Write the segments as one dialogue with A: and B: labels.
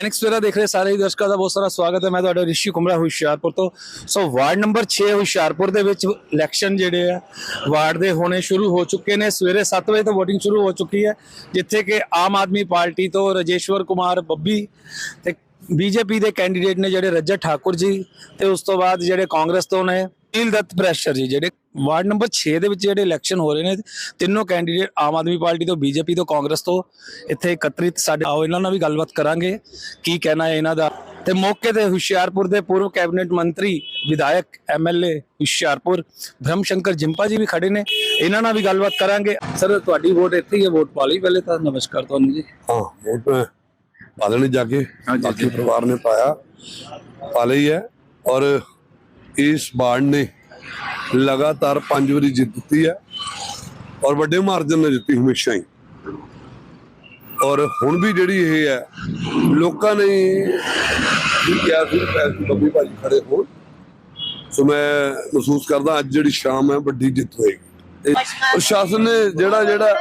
A: ਐਨਿਕ ਸਵੇਰਾ ਦੇਖ ਰਹੇ ਸਾਰੇ ਹੀ ਦਰਸ਼ਕਾਂ ਦਾ ਬਹੁਤ ਸਾਰਾ ਸਵਾਗਤ ਹੈ। ਮੈਂ ਤੁਹਾਡਾ ਰਿਸ਼ੀ ਕੁਮਰਾ ਹੁਸ਼ਿਆਰਪੁਰ ਤੋਂ। ਸੋ ਵਾਰਡ ਨੰਬਰ 6 ਹੁਸ਼ਿਆਰਪੁਰ ਦੇ ਵਿੱਚ ਇਲੈਕਸ਼ਨ ਜਿਹੜੇ ਆ, ਵਾਰਡ ਦੇ ਹੋਣੇ ਸ਼ੁਰੂ ਹੋ ਚੁੱਕੇ ਨੇ। ਸਵੇਰੇ 7 ਵਜੇ ਤੋਂ VOTING ਸ਼ੁਰੂ ਹੋ ਚੁੱਕੀ ਹੈ, ਜਿੱਥੇ ਕਿ ਆਮ ਆਦਮੀ ਪਾਰਟੀ ਤੋਂ ਰਜੇਸ਼ਵਰ ਕੁਮਾਰ ਬੱਬੀ ਤੇ ਬੀਜੇਪੀ ਦੇ ਕੈਂਡੀਡੇਟ ਨੇ ਜਿਹੜੇ ਰਜਤ ਠਾਕੁਰ ਜੀ ਤੇ ਉਸ ਤੋਂ ਬਾਅਦ ਜਿਹੜੇ ਕਾਂਗਰਸ ਤੋਂ ਨੇ ਨੀਲ ਦੱਤ ਪ੍ਰੈਸ਼ਰ ਜੀ, ਜਿਹੜੇ ਵਾਰਡ ਨੰਬਰ 6 ਦੇ ਵਿੱਚ ਜਿਹੜੇ ਇਲੈਕਸ਼ਨ ਹੋ ਰਹੇ ਨੇ ਤਿੰਨੋਂ ਕੈਂਡੀਡੇਟ ਆਮ ਆਦਮੀ ਪਾਰਟੀ ਤੋਂ ਬੀਜੇਪੀ ਤੋਂ ਕਾਂਗਰਸ ਤੋਂ ਇੱਥੇ ਇਕੱਤਰਿਤ ਸਾਡੇ ਆਓ ਇਹਨਾਂ ਨਾਲ ਵੀ ਗੱਲਬਾਤ ਕਰਾਂਗੇ ਕੀ ਕਹਿਣਾ ਹੈ ਇਹਨਾਂ ਦਾ। ਤੇ ਮੌਕੇ ਤੇ ਹੁਸ਼ਿਆਰਪੁਰ ਦੇ ਪੂਰਵ ਕੈਬਨਿਟ ਮੰਤਰੀ ਵਿਧਾਇਕ ਐਮਐਲਏ ਹੁਸ਼ਿਆਰਪੁਰ ਬ੍ਰਹਮ ਸ਼ੰਕਰ ਜਿੰਪਾ ਜੀ ਵੀ ਖੜੇ ਨੇ ਇਹਨਾਂ ਨਾਲ ਵੀ ਗੱਲਬਾਤ ਕਰਾਂਗੇ। ਸਰ ਤੁਹਾਡੀ ਵੋਟ ਇੱਥੇ ਹੀ ਹੈ ਵੋਟ ਪਾ ਲਈ ਪਹਿਲੇ ਤਾਂ ਨਮਸਕਾਰ ਤੁਹਾਨੂੰ ਜੀ।
B: ਹਾਂ ਵੋਟ ਮੈਂ ਪਾ ਲੈਣੀ ਜਾ ਕੇ ਬਾਕੀ। ਪਰਿਵਾਰ ਨੇ ਪਾਇਆ ਪਾ ਲਈ ਹੈ ਔਰ ਇਸ ਬਾੜ ਨੇ ਲਗਾਤਾਰ ਪੰਜ ਵਾਰੀ ਜਿੱਤ ਦਿੱਤੀ ਹੈ ਔਰ ਵੱਡੇ ਮਾਰਜਨ ਨਾਲ ਜਿੱਤੀ ਹਮੇਸ਼ਾ ਹੀ। ਔਰ ਹੁਣ ਵੀ ਜਿਹੜੀ ਇਹ ਹੈ, ਲੋਕਾਂ ਨੇ ਵੀ ਕਿਹਾ ਸੀ ਪੈਸੇ ਬੱਬੀ ਭਾਜੀ ਖੜੇ ਹੋਣ। ਸੋ ਮੈਂ ਮਹਿਸੂਸ ਕਰਦਾ ਅੱਜ ਜਿਹੜੀ ਸ਼ਾਮ ਹੈ, ਵੱਡੀ ਜਿੱਤ ਹੋਏਗੀ। ਪ੍ਰਸ਼ਾਸਨ ਨੇ ਜਿਹੜਾ ਜਿਹੜਾ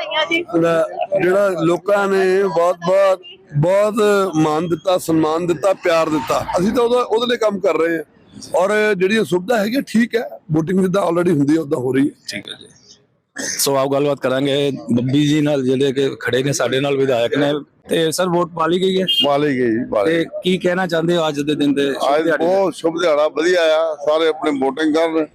B: ਜਿਹੜਾ ਜਿਹੜਾ ਲੋਕਾਂ ਨੇ ਬਹੁਤ ਬਹੁਤ ਬਹੁਤ ਮਾਨ ਦਿੱਤਾ, ਸਨਮਾਨ ਦਿੱਤਾ, ਪਿਆਰ ਦਿੱਤਾ। ਅਸੀਂ ਤਾਂ ਉਹਦਾ ਉਹਦੇ ਲਈ ਕੰਮ ਕਰ ਰਹੇ ਹਾਂ। ਔਰ ਜਿਹੜੀਆਂ ਸੁਵਿਧਾ ਹੈਗੀ ਠੀਕ ਹੈ। VOTING ਜਿੱਦਾਂ ਆਲਰੇਡੀ ਹੁੰਦੀ ਹੈ ਉਦਾਂ ਹੋ ਰਹੀ ਹੈ।
A: ਠੀਕ ਹੈ ਜੀ। ਸੋ ਆਓ ਗੱਲਬਾਤ ਕਰਾਂਗੇ। ਬੱਬੀ ਜੀ ਨਾਲ ਜਿਹੜੇ ਕਿ ਖੜੇ ਨੇ ਸਾਡੇ ਨਾਲ ਵਿਧਾਇਕ ਨੇ। ਤੇ ਸਰ ਵੋਟ ਪਾ ਲਈ ਗਈ ਹੈ?
C: ਵਾਲੇ ਜੀ ਵਾਲੇ
A: ਤੇ ਕੀ ਕਹਿਣਾ ਚਾਹੁੰਦੇ ਹੋ ਅੱਜ ਦੇ ਦਿਨ ਦੇ ਸ਼ੁਭ
C: ਅੱਜ
A: ਦਿਹਾੜੇ ਤੇ?
C: ਬਹੁਤ ਸ਼ੁਭ ਦਿਹਾੜਾ ਵਧੀਆ ਆ। ਸਾਰੇ ਆਪਣੇ VOTING ਕਰਨ।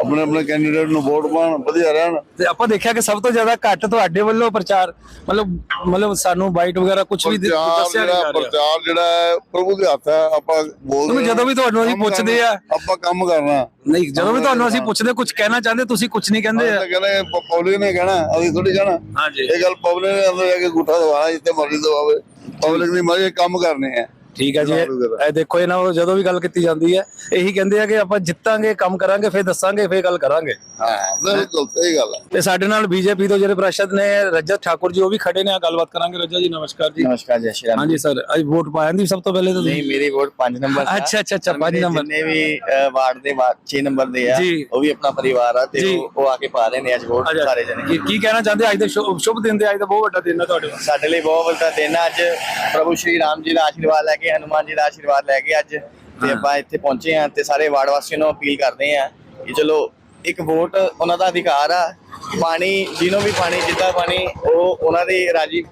C: ਆਪਣੇ ਆਪਣੇ ਕੈਂਡੀਡੇਟ ਨੂੰ ਵੋਟ ਪਾਣ ਵਧੀਆ ਰਹਿਣ।
A: ਤੇ ਆਪਾਂ ਦੇਖਿਆ ਕਿ ਸਭ ਤੋਂ ਜ਼ਿਆਦਾ ਘੱਟ ਤੁਹਾਡੇ ਵੱਲੋਂ ਪ੍ਰਚਾਰ ਮਤਲਬ ਮਤਲਬ ਸਾਨੂੰ ਬਾਈਟ ਵਗੈਰਾ ਕੁਝ ਵੀ ਦੱਸਿਆ ਨਹੀਂ ਜਾ ਰਿਹਾ।
C: ਪ੍ਰਚਾਰ ਜਿਹੜਾ ਹੈ ਪ੍ਰਭੂ ਦੇ ਹੱਥ ਹੈ ਆਪਾਂ ਬੋਲਦੇ
A: ਜਦੋਂ ਵੀ ਤੁਹਾਨੂੰ ਅਸੀਂ ਪੁੱਛਦੇ ਆ-
C: ਆਪਾਂ ਕੰਮ ਕਰਨਾ।
A: ਨਹੀਂ ਜਦੋਂ ਵੀ ਤੁਹਾਨੂੰ ਅਸੀਂ ਪੁੱਛਦੇ ਕੁਝ ਕਹਿਣਾ ਚਾਹੁੰਦੇ ਤੁਸੀਂ ਕੁਝ ਨਹੀਂ ਕਹਿੰਦੇ।
C: ਤਾਂ ਕਹਿੰਦੇ ਪਬਲਿਕ ਨੇ ਕਹਿਣਾ ਅਸੀਂ ਥੋੜੀ ਕਹਿਣਾ।
A: ਹਾਂਜੀ।
C: ਇਹ ਗੱਲ ਪਬਲਿਕ ਨੇ ਅੰਦਰ ਜਾ ਕੇ ਗੁੱਠਾ ਦਵਾਣਾ ਜਿੱਥੇ ਮਰਜ਼ੀ ਦਵਾਵੇ ਪਬਲਿਕ ਨੇ ਮਾਰੇ ਕੰਮ ਕਰਨੇ ਆ।
A: ਠੀਕ ਹੈ ਜੀ। ਇਹ ਦੇਖੋ ਇਹਨਾਂ ਵੱਲੋਂ ਜਦੋਂ ਵੀ ਗੱਲ ਕੀਤੀ ਜਾਂਦੀ ਹੈ ਇਹੀ ਕਹਿੰਦੇ ਆ ਕਿ ਆਪਾਂ ਜਿੱਤਾਂਗੇ ਕੰਮ ਕਰਾਂਗੇ ਫਿਰ ਦੱਸਾਂਗੇ ਫਿਰ ਗੱਲ ਕਰਾਂਗੇ।
C: ਹਾਂ ਬਿਲਕੁਲ ਸਹੀ ਗੱਲ ਹੈ।
A: ਤੇ ਸਾਡੇ ਨਾਲ ਬੀਜੇਪੀ ਤੋਂ ਜਿਹੜੇ ਪ੍ਰਸ਼ਦ ਨੇ ਰਜਤ ਠਾਕੁਰ ਜੀ ਉਹ ਵੀ ਖੜੇ ਨੇ। ਆ ਗੱਲਬਾਤ ਕਰਾਂਗੇ। ਰਜਤ ਜੀ ਨਮਸਕਾਰ ਜੀ।
D: ਨਮਸਕਾਰ ਜੈ ਸ਼੍ਰੀ ਰਾਮ।
A: ਹਾਂਜੀ ਸਰ ਅੱਜ ਵੋਟ ਪਾਇਆ ਨਹੀਂ ਸਭ ਤੋਂ ਪਹਿਲੇ ਤਾਂ
D: ਨਹੀਂ ਮੇਰੀ ਵੋਟ 5 ਨੰਬਰ ਦਾ
A: ਅੱਛਾ ਅੱਛਾ ਅੱਛਾ
D: ਪਰ
A: 5
D: ਮੇਰੇ
A: ਨੰਬਰ।
D: ਜਿੰਨੇ ਵੀ ਵਾਰਡ ਦੇ 6 ਨੰਬਰ ਦੇ ਆ
A: ਜੀ।
D: ਉਹ ਵੀ ਆਪਣਾ ਪਰਿਵਾਰ ਆ ਤੇ। ਉਹ ਆ ਕੇ ਪਾ ਰਹੇ ਨੇ ਅੱਜ ਵੋਟ ਸਾਰੇ ਜਣੇ।
A: ਕੀ ਕੀ ਕਹਿਣਾ ਚਾਹੁੰਦੇ? ਅੱਜ ਦੇ ਸ਼ੁਭ ਦਿਨ ਦੇ ਅੱਜ ਦਾ ਬਹੁਤ ਵੱਡਾ ਦਿਨ ਹੈ ਤੁਹਾਡੇ
D: ਸਾਡੇ ਲਈ ਬਹੁਤ ਵੱਡਾ ਦਿਨ ਆ। ਅੱਜ ਪ੍ਰਭੂ ਸ਼੍ਰੀ ਰਾਮ ਜੀ ਦਾ ਆਸ਼ੀਰਵਾਦ ਲੈ ਕੇ ਹਨੂਮਾਨ ਜੀ ਦਾ ਆਸ਼ੀਰਵਾਦ ਲੈ ਕੇ ਅੱਜ ਤੇ ਆਪਾਂ ਇੱਥੇ ਪਹੁੰਚੇ ਆ ਤੇ ਸਾਰੇ ਵਾਰਡ ਵਾਸੀਆਂ ਨੂੰ ਅਪੀਲ ਕਰਦੇ ਆ ਕਿ ਚਲੋ ਇੱਕ ਵੋਟ ਉਹਨਾਂ ਦਾ ਅਧਿਕਾਰ ਆ ਪਾਣੀ ਜਿਹਨੂੰ ਵੀ ਪਾਣੀ ਜਿੱਦਾਂ ਪਾਣੀ ਉਹ ਉਹਨਾਂ ਦੀ ਰਾਜੀ।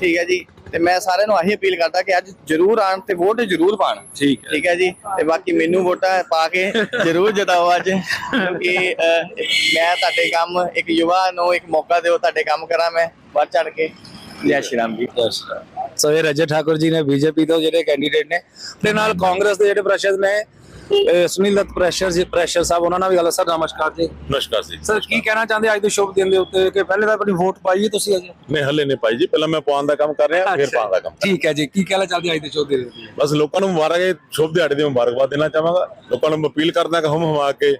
D: ਠੀਕ ਹੈ ਜੀ? ਤੇ ਮੈਂ ਸਾਰਿਆਂ ਨੂੰ ਆਹੀ ਅਪੀਲ ਕਰਦਾ ਕਿ ਅੱਜ ਜ਼ਰੂਰ ਆਣ ਤੇ ਵੋਟ ਜ਼ਰੂਰ ਪਾਣ
A: ਠੀਕ
D: ਠੀਕ ਹੈ ਜੀ? ਤੇ ਬਾਕੀ ਮੈਨੂੰ ਵੋਟਾਂ ਪਾ ਕੇ ਜ਼ਰੂਰ ਜਿਤਾਓ ਅੱਜ। ਅਹ, ਮੈਂ ਤੁਹਾਡੇ ਕੰਮ ਇੱਕ ਯੁਵਾ ਨੂੰ ਇੱਕ ਮੌਕਾ ਦਿਓ ਤੁਹਾਡੇ ਕੰਮ ਕਰਾਂ ਮੈਂ। ਵੱਧ ਚੜ ਕੇ। ਜੈ ਸ਼੍ਰੀ ਰਾਮ ਜੀ।
A: ਸੋ ਇਹ ਰਜਤ ਠਾਕੁਰ ਜੀ ਨੇ ਬੀਜੇਪੀ ਤੋਂ ਜਿਹੜੇ ਕੈਂਡੀਡੇਟ ਨੇ ਤੇ ਨਾਲ ਕਾਂਗਰਸ ਦੇ ਜਿਹੜੇ ਪ੍ਰਸ਼ਦ ਨੇ ਸੁਨੀਲ ਦੱਤ ਪ੍ਰੈਸ਼ਰ ਜੀ ਪ੍ਰੈਸ਼ਰ ਸਾਹਿਬ ਉਹਨਾਂ ਨਾਲ ਵੀ ਗੱਲ ਸਰ ਨਮਸਕਾਰ ਜੀ।
E: ਨਮਸਕਾਰ ਜੀ।
A: ਸਰ ਕੀ ਕਹਿਣਾ ਚਾਹੁੰਦੇ ਅੱਜ ਦੇ ਸ਼ੁਭ ਦਿਨ ਦੇ ਉੱਤੇ? ਕਿ ਪਹਿਲੇ ਤਾਂ ਆਪਣੀ ਵੋਟ ਪਾਈਏ ਤੁਸੀਂ ਅਜੇ?
E: ਮੈਂ ਹੱਲੇ ਨਹੀਂ ਪਾਈ ਜੀ। ਪਹਿਲਾਂ ਮੈਂ ਪਾਉਣ ਦਾ ਕੰਮ ਕਰ ਰਿਹਾ ਫਿਰ ਪਾਉਣ ਦਾ ਕੰਮ
A: ਠੀਕ ਹੈ ਜੀ। ਕੀ ਕਹਿਣਾ ਚਾਹੁੰਦੇ ਅੱਜ ਦੇ ਸ਼ੁਭ ਦਿਨ ਦੇ
E: ਬਸ ਲੋਕਾਂ ਨੂੰ ਮੁਬਾਰਕ ਸ਼ੁਭ ਦਿਹਾੜੇ ਦੀ ਮੁਬਾਰਕਬਾਦ ਦੇਣਾ ਚਾਹਾਂਗਾ। ਲੋਕਾਂ ਨੂੰ ਅਪੀਲ ਕਰਦਾ ਕਿ ਹਮ ਹਮਾ ਕੇ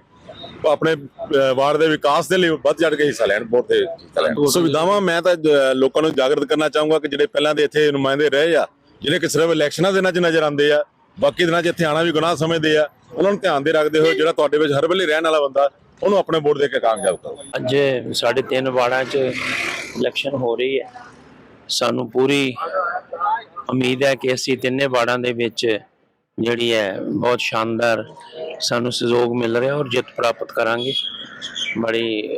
E: ਆਪਣੇ ਵਾਰਡ ਦੇ ਵਿਕਾਸ ਦੇ ਲਈ ਵੱਧ ਚੜ ਕੇ ਹਿੱਸਾ ਲੈਣ ਵੋਟ ਲੈਣ। ਸੁਵਿਧਾਵਾਂ ਮੈਂ ਤਾਂ ਲੋਕਾਂ ਨੂੰ ਜਾਗਰਤ ਕਰਨਾ ਚਾਹੂੰਗਾ ਕਿ ਜਿਹੜੇ ਪਹਿਲਾਂ ਦੇ ਇੱਥੇ ਨੁਮਾਇੰਦੇ ਰਹੇ ਆ ਜਿਹੜੇ ਕਿ ਸਿਰਫ ਇਲੈਕਸ਼ਨਾਂ ਦੇ ਨਾਲ ਨਜ਼ਰ ਆਉਂਦੇ ਆ ਬਾਕੀ ਦਿਨਾਂ 'ਚ ਇੱਥੇ ਆਣਾ ਵੀ ਗੁਨਾਹ ਸਮਝਦੇ ਆ ਉਹਨਾਂ ਨੂੰ ਧਿਆਨ ਦੇ ਰੱਖਦੇ ਹੋਏ ਜਿਹੜਾ ਤੁਹਾਡੇ ਵਿੱਚ ਹਰ ਵੇਲੇ ਰਹਿਣ ਵਾਲਾ ਬੰਦਾ ਉਹਨੂੰ ਆਪਣੇ ਵੋਟ ਦੇ ਕੇ ਕਾਮਯਾਬ ਕਰੋ।
F: ਅੱਜ ਸਾਡੇ ਤਿੰਨ ਵਾਰਡਾਂ 'ਚ ਇਲੈਕਸ਼ਨ ਹੋ ਰਹੀ ਹੈ। ਸਾਨੂੰ ਪੂਰੀ ਉਮੀਦ ਹੈ ਕਿ ਅਸੀਂ ਤਿੰਨੇ ਵਾਰਡਾਂ ਦੇ ਵਿੱਚ ਜਿਹੜੀ ਹੈ, ਬਹੁਤ ਸ਼ਾਨਦਾਰ ਸਾਨੂੰ ਸਹਿਯੋਗ ਮਿਲ ਰਿਹਾ ਔਰ ਜਿੱਤ ਪ੍ਰਾਪਤ ਕਰਾਂਗੇ। ਬੜੀ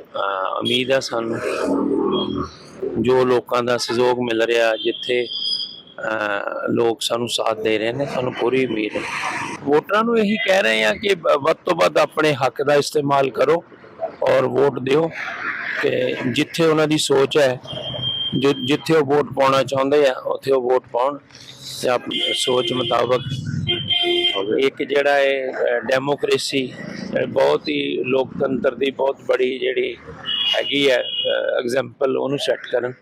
F: ਉਮੀਦ ਹੈ ਸਾਨੂੰ ਜੋ ਲੋਕਾਂ ਦਾ ਸਹਿਯੋਗ ਮਿਲ ਰਿਹਾ, ਜਿੱਥੇ ਲੋਕ ਸਾਨੂੰ ਸਾਥ ਦੇ ਰਹੇ ਨੇ, ਸਾਨੂੰ ਪੂਰੀ ਉਮੀਦ ਹੈ। ਵੋਟਰਾਂ ਨੂੰ ਇਹੀ ਕਹਿ ਰਹੇ ਹਾਂ ਕਿ ਵੱਧ ਤੋਂ ਵੱਧ ਆਪਣੇ ਹੱਕ ਦਾ ਇਸਤੇਮਾਲ ਕਰੋ ਔਰ ਵੋਟ ਦਿਓ ਕਿ ਜਿੱਥੇ ਉਹਨਾਂ ਦੀ ਸੋਚ ਹੈ ਜਿੱਥੇ ਉਹ ਵੋਟ ਪਾਉਣਾ ਚਾਹੁੰਦੇ ਆ, ਉੱਥੇ ਉਹ ਵੋਟ ਪਾਉਣ ਤੇ ਆਪਣੀ ਸੋਚ ਮੁਤਾਬਕ ਇੱਕ ਜਿਹੜਾ ਹੈ ਡੈਮੋਕ੍ਰੇਸੀ ਬਹੁਤ ਹੀ ਲੋਕਤੰਤਰ ਦੀ ਬਹੁਤ ਬੜੀ ਜਿਹੜੀ ਹੈਗੀ ਹੈ ਐਗਜ਼ਾਮਪਲ ਉਹਨੂੰ ਸੈੱਟ ਕਰਨ।